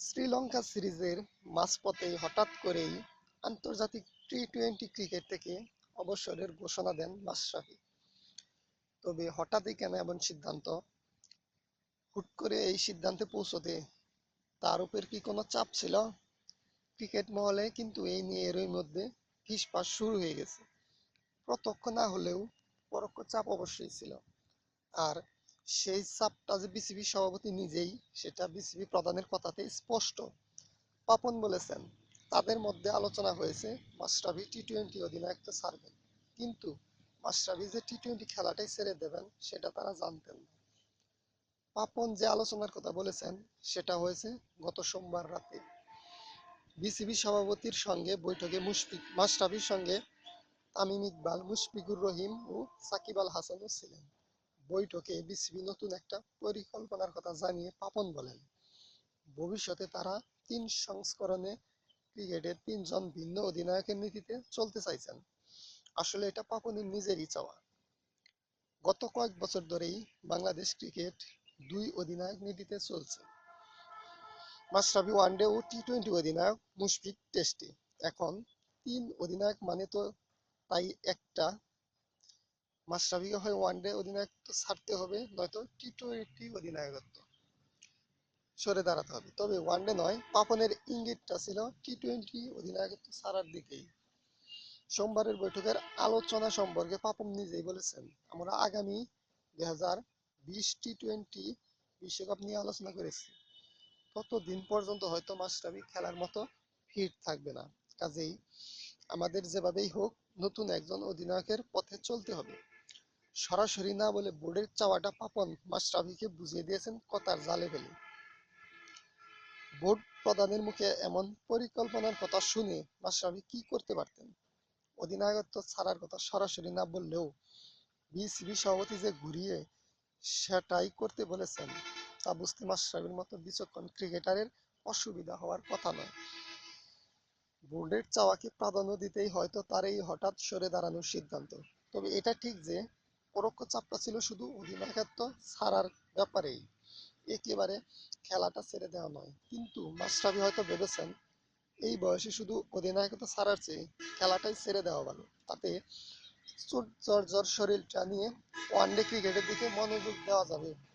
শ্রীলঙ্কা সিরিজের মাঝপথে হঠাৎ করেই আন্তর্জাতিক টি টোয়েন্টি ক্রিকেট থেকে অবসরের ঘোষণা দেন মাশরাফি। তবে হঠাৎই কেন এমন সিদ্ধান্ত? হুট করে এই সিদ্ধান্তে পৌঁছতে তার উপর কি কোনো চাপ ছিল? ক্রিকেট মহলে কিন্তু এই নিয়ে এরই মধ্যে ফিসফাস শুরু হয়ে গেছে। প্রত্যক্ষ না হলেও পরোক্ষ চাপ অবশ্যই ছিল। আর সেই চাপটা যে বিসিবি সভাপতি নিজেই, সেটা বিসিবি প্রধানের কথাতে স্পষ্ট। পাপন বলেছেন, তাদের মধ্যে আলোচনা হয়েছে মাশরাফি টি টোয়েন্টি অধিনায়কত্ব ছাড়বেন কিন্তু মাশরাফি যে টি টোয়েন্টি খেলাটাই ছেড়ে দেবেন, সেটা তারা জানতেন না। পাপন যে আলোচনার কথা বলেছেন, সেটা হয়েছে গত সোমবার রাতে। বিসিবি সভাপতির সঙ্গে বৈঠকে মুশফিক, মাশরাফির সঙ্গে তামিম ইকবাল, মুশফিকুর রহিম ও সাকিব আল হাসানও ছিলেন। বৈঠকে বিসিবি নতুন একটা পরিকল্পনার কথা জানিয়ে পাপন বলেন। ভবিষ্যতে তারা তিন সংস্করণে ক্রিকেটের তিনজন ভিন্ন অধিনায়কের নীতিতে চলতে চাইছেন। আসলে এটা পাপনের নিজেরই চাওয়া। গত কয়েক বছর ধরেই বাংলাদেশ ক্রিকেট দুই অধিনায়ক নীতিতে চলছে। মাশরাফি ওয়ানডে ও টি টোয়েন্টি অধিনায়ক মুশফিক টেস্টে। এখন তিন অধিনায়ক মানে তো তাই একটা মাশরাফিকে হয় ওয়ানডে অধিনায়কত্ব ছাড়তে হবে, নয়তো টি টোয়েন্টি অধিনায়কত্ব। সরে দাঁড়াতে হবে। তবে ওয়ানডে নয়, পাপনের ইঙ্গিতটা ছিল টি টোয়েন্টি অধিনায়কত্ব ছাড়ার দিকেই। সোমবারের বৈঠকের আলোচনা সম্পর্কে পাপন নিজেই বলেছেন, আমরা আগামী দুই হাজার বিশ টি টোয়েন্টি বিশ্বকাপ নিয়ে আলোচনা করেছি। ততদিন পর্যন্ত হয়তো মাশরাফি খেলার মতো ফিট থাকবে না। কাজেই আমাদের যেভাবেই হোক, নতুন একজন অধিনায়কের পথে চলতে হবে। সরাসরি না বলে বোর্ডের চাওয়াটা পাপন মাশরাফিকে বুঝিয়ে দিয়েছেন কথার জালে ফেলে। বোর্ড প্রধানের মুখে এমন পরিকল্পনার কথা শুনে মাশরাফি কি করতে পারতেন? অধিনায়কত্ব ছাড়ার কথা সরাসরি না বললেও বিসিবি সভাপতি যে ঘুরিয়ে সেটাই করতে বলেছেন, তা বুঝতে মাশরাফির মতো বিচক্ষণ ক্রিকেটারের অসুবিধা হওয়ার কথা নয়। বোর্ডের চাওয়াকে প্রাধান্য দিতেই হয়তো তার এই হঠাৎ সরে দাঁড়ানোর সিদ্ধান্ত। তবে এটা ঠিক যে পরোক্ষ চাপটা ছিল শুধু অধিনায়কত্ব ছাড়ার ব্যাপারেই। একেবারে খেলাটা ছেড়ে দেওয়া নয়। কিন্তু মাশরাফি হয়তো ভেবেছেন, এই বয়সে শুধু অধিনায়কত্ব ছাড়ার চেয়ে খেলাটাই ছেড়ে দেওয়া ভালো। তাতে চোট জর্জর শরীরটা নিয়ে ওয়ানডে ক্রিকেটের দিকে মনোযোগ দেওয়া যাবে।